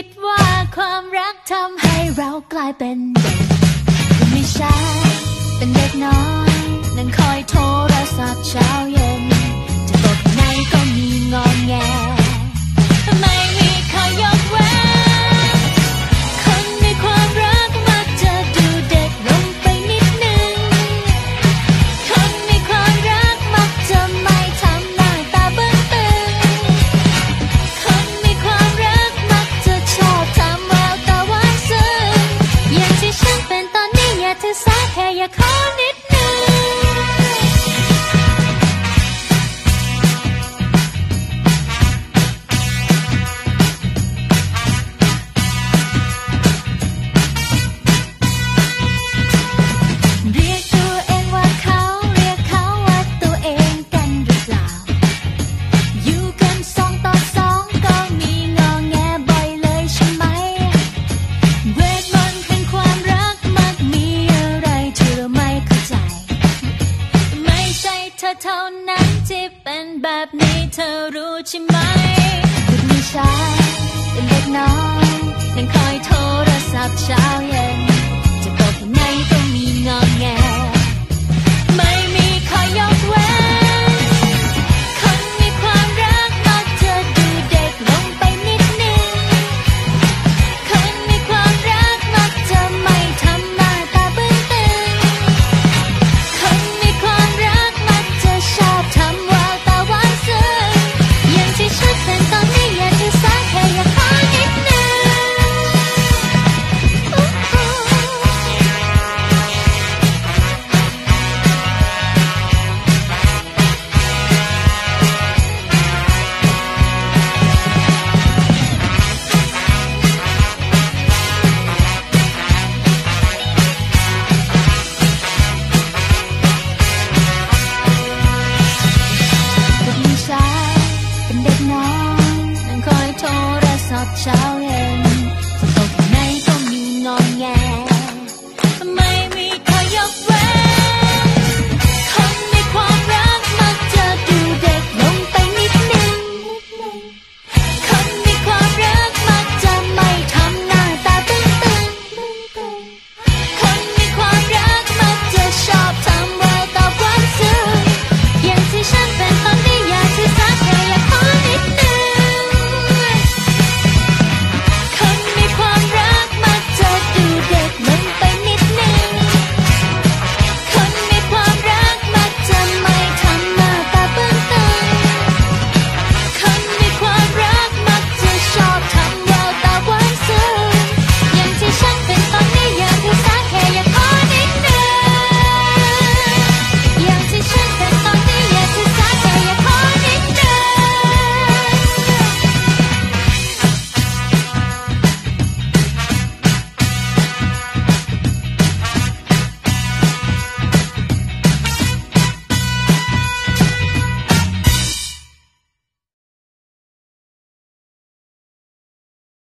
คิดว่าความรักทำให้เรากลายเป็นเด็กไม่ใช่เป็นเด็กน้อย เธอเท่านั้นที่เป็นแบบนี้เธอรู้ใช่ไหมคุณมีป็นเล็กน้อยยังคอยโทรศัพท์เช้า